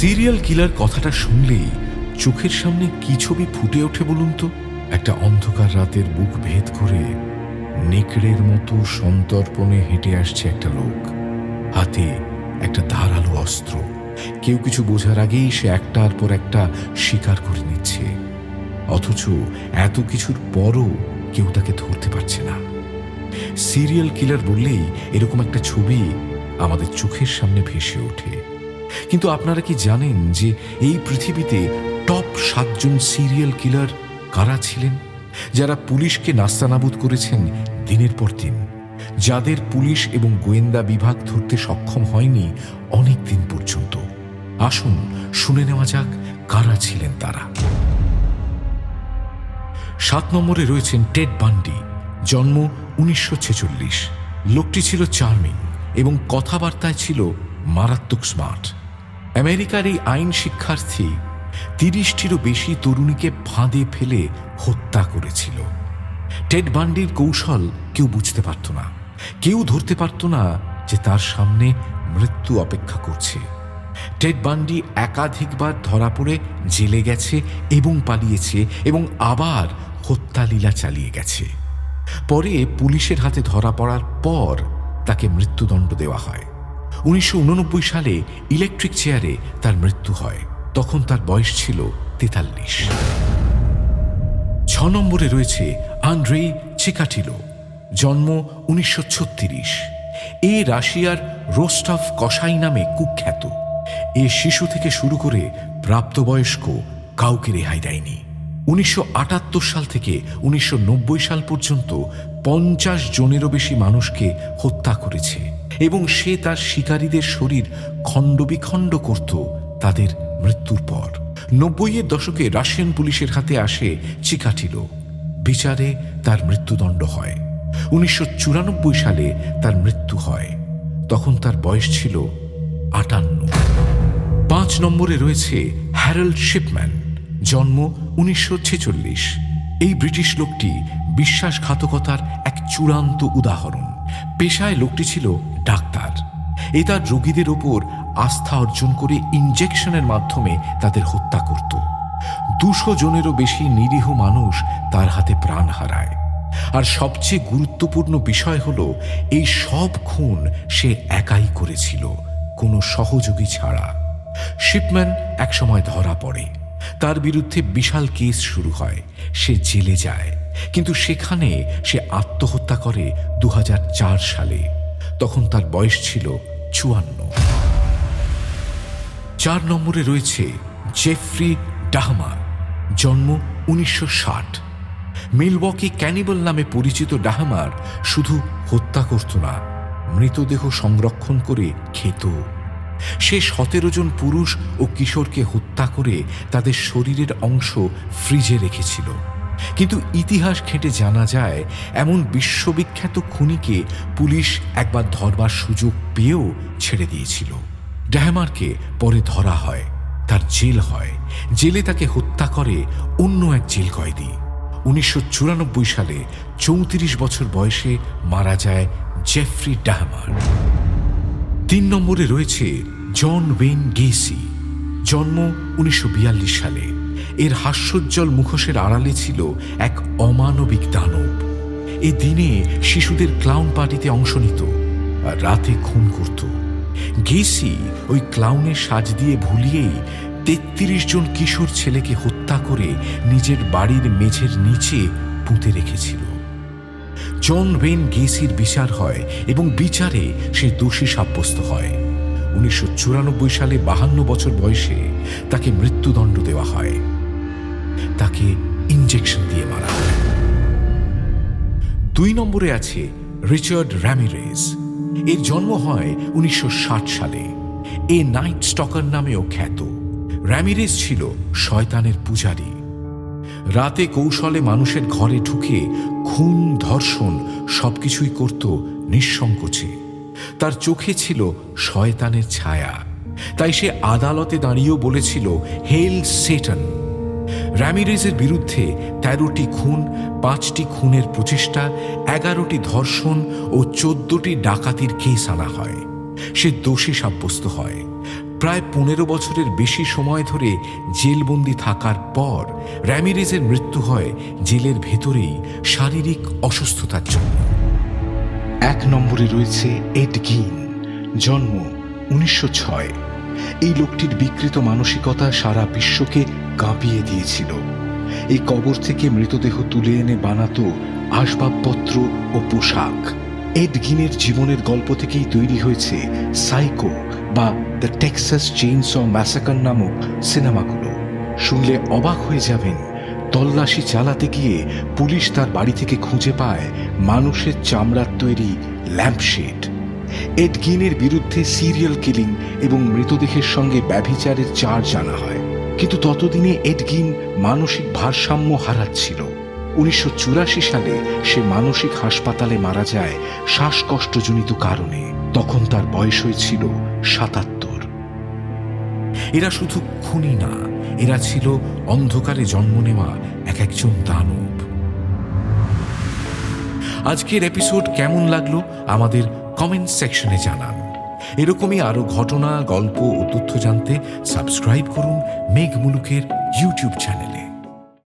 Serial killer কথাটা শুনলেই চোখের সামনে কি ছবি ফুটে ওঠে বলুন তো? একটা অন্ধকার রাতের বুক ভেদ করে নেকড়ের মতো সন্তর্পণে হেঁটে আসছে একটা লোক। হাতে একটা ধারালো অস্ত্র। কেউ কিছু বোঝার আগেই সে একটার পর একটা শিকার করে নিচ্ছে। অথচ এত কিছুর পরও কেউ তাকে ধরতে পারছে না। সিরিয়াল কিলার বললেই এরকম একটা ছবি আমাদের চোখের সামনে ভেসে ওঠে। কিন্তু আপনারা কি জানেন যে এই পৃথিবীতে টপ সাতজন সিরিয়াল কিলার কারা ছিলেন? যারা পুলিশকে নাস্তানাবুদ করেছেন দিনের পর দিন। যাদের পুলিশ এবং গোয়েন্দা বিভাগ ধরতে সক্ষম হয়নি অনেক দিন পর্যন্ত। আসুন শুনে নেওয়া যাক কারা ছিলেন তারা। সাত নম্বরে রয়েছেন টেড বান্ডি, জন্ম উনিশশো ছেচল্লিশ। লোকটি ছিল চার্মিং এবং কথাবার্তায় ছিল মারাত্মক স্মার্ট। আমেরিকার এই আইন শিক্ষার্থী তিরিশটিরও বেশি তরুণীকে ফাঁদে ফেলে হত্যা করেছিল। টেড বান্ডির কৌশল কেউ বুঝতে পারত না। কেউ ধরতে পারত না যে তার সামনে মৃত্যু অপেক্ষা করছে। টেড বান্ডি একাধিকবার ধরা পড়ে, জেলে গেছে এবং পালিয়েছে এবং আবার হত্যালীলা চালিয়ে গেছে। পরে পুলিশের হাতে ধরা পড়ার পর তাকে মৃত্যুদণ্ড দেওয়া হয়। উনিশশো উননব্বই সালে ইলেকট্রিক চেয়ারে তার মৃত্যু হয়। তখন তার বয়স ছিল তেতাল্লিশ। ছ নম্বরে রয়েছে আন্দ্রেই চিকাটিলো। জন্ম উনিশশো ছত্রিশ। এ রাশিয়ার রোস্টফ কসাই নামে কুখ্যাত। এ শিশু থেকে শুরু করে প্রাপ্তবয়স্ক কাউকে রেহাই দেয়নি। উনিশশো আটাত্তর সাল থেকে উনিশশো নব্বই সাল পর্যন্ত পঞ্চাশ জনেরও বেশি মানুষকে হত্যা করেছে। এবং সে তার শিকারীদের শরীর খণ্ডবিখণ্ড করত তাদের মৃত্যুর পর। নব্বইয়ের দশকে রাশিয়ান পুলিশের হাতে আসে চিকাটিলো বিচারে তার মৃত্যুদণ্ড হয়। উনিশশো চুরানব্বই সালে তার মৃত্যু হয়। তখন তার বয়স ছিল আটান্ন। পাঁচ নম্বরে রয়েছে হ্যারল্ড শিপম্যান, জন্ম উনিশশো ছেচল্লিশ। এই ব্রিটিশ লোকটি বিশ্বাসঘাতকতার এক চূড়ান্ত উদাহরণ। পেশায় লোকটি ছিল ডাক্তার। এ তার রোগীদের ওপর আস্থা অর্জন করে ইনজেকশনের মাধ্যমে তাদের হত্যা করত। দুশো জনেরও বেশি নিরীহ মানুষ তার হাতে প্রাণ হারায়। আর সবচেয়ে গুরুত্বপূর্ণ বিষয় হল, এই সব খুন সে একাই করেছিল, কোনো সহযোগী ছাড়া। শিপম্যান একসময় ধরা পড়ে। তার বিরুদ্ধে বিশাল কেস শুরু হয়, সে জেলে যায়। কিন্তু সেখানে সে আত্মহত্যা করে দু হাজার চার সালে। তখন তার বয়স ছিল চুয়ান্ন। চার নম্বরে রয়েছে জেফ্রি ডাহমার। জন্ম উনিশশো ষাট। মিলওয়াকি ক্যানিবল নামে পরিচিত ডাহামার শুধু হত্যা করত না, মৃতদেহ সংরক্ষণ করে খেত। সে সতেরো জন পুরুষ ও কিশোরকে হত্যা করে তাদের শরীরের অংশ ফ্রিজে রেখেছিল। কিন্তু ইতিহাস ঘেঁটে জানা যায়, এমন বিশ্ববিখ্যাত খুনিকে পুলিশ একবার ধরবার সুযোগ পেয়েও ছেড়ে দিয়েছিল। ড্যাহমারকে পরে ধরা হয়, তার জেল হয়। জেলে তাকে হত্যা করে অন্য এক জেল কয়েদি। উনিশশো চুরানব্বই সালে চৌত্রিশ বছর বয়সে মারা যায় জেফ্রি ডাহমার তিন নম্বরে রয়েছে জন ওয়েন গেসি জন্ম উনিশশো বিয়াল্লিশ সালে। এর হাস্যোজ্জ্বল মুখোশের আড়ালে ছিল এক অমানবিক দানব। এ দিনে শিশুদের ক্লাউন পার্টিতে অংশ নিত আর রাতে খুন করত। গেসি ওই ক্লাউনের সাজ দিয়ে ভুলিয়েই তেত্রিশ জন কিশোর ছেলেকে হত্যা করে নিজের বাড়ির মেঝের নিচে পুঁতে রেখেছিল। জন ওয়েন গেসির বিচার হয় এবং বিচারে সে দোষী সাব্যস্ত হয়। উনিশশো চুরানব্বই সালে বাহান্ন বছর বয়সে তাকে মৃত্যুদণ্ড দেওয়া হয়। তাকে ইনজেকশন দিয়ে মারা দুই নম্বরে আছে রিচার্ড র্যামিরেজ। এর জন্ম হয় উনিশশো ষাট সালে। এ নাইট স্টকার নামেও খ্যাত। র্যামিরেজ ছিল শয়তানের পূজারী। রাতে কৌশলে মানুষের ঘরে ঢুকে খুন, ধর্ষণ সবকিছুই করত নিঃসংকোচে। তার চোখে ছিল শয়তানের ছায়া। তাই সে আদালতে দাঁড়িয়েও বলেছিল, হেল সেটন। র্যামিরেজের বিরুদ্ধে তেরোটি খুন, পাঁচটি খুনের প্রচেষ্টা, এগারোটি ধর্ষণ ও চোদ্দটি ডাকাতির কেস আনা হয়। সে দোষী সাব্যস্ত হয়। প্রায় পনেরো বছরের বেশি সময় ধরে জেলবন্দি থাকার পর র্যামিরেজের মৃত্যু হয় জেলের ভেতরেই শারীরিক অসুস্থতার জন্য। এক নম্বরে রয়েছে এড গিন, জন্ম উনিশশো ছয়। এই লোকটির বিকৃত মানসিকতা সারা বিশ্বকে কাঁপিয়ে দিয়েছিল। এই কবর থেকে মৃতদেহ তুলে এনে বানাতো আসবাবপত্র ও পোশাক। এড গিনের জীবনের গল্প থেকেই তৈরি হয়েছে সাইকো বা the Texas chains of massacre নামক সিনেমাগুলো। শুনলে অবাক হয়ে যাবেন। তল্লাশি চালাতে গিয়ে পুলিশ তার বাড়ি থেকে খুঁজে পায় মানুষের চামড়ার তৈরি ল্যাম্পশেড। এডগিনের বিরুদ্ধে সিরিয়াল কিলিং এবং মৃতদেহের সঙ্গে ব্যভিচারের চার্জ আনা হয়। কিন্তু ততদিনে এডগিন মানসিক ভারসাম্য হারাচ্ছিল। উনিশশো চুরাশি সালে সে মানসিক হাসপাতালে মারা যায় শ্বাসকষ্টজনিত কারণে। তখন তার বয়স হয়েছিল সাতাত্তর। এরা শুধু খুনি না, এরা ছিল অন্ধকারে জন্ম নেওয়া এক একজন দানব। আজকের এপিসোড কেমন লাগল আমাদের কমেন্ট সেকশনে জানান। এরকমই আরও ঘটনা, গল্প ও তথ্য জানতে সাবস্ক্রাইব করুন মেঘ মুলুকের ইউটিউব চ্যানেলে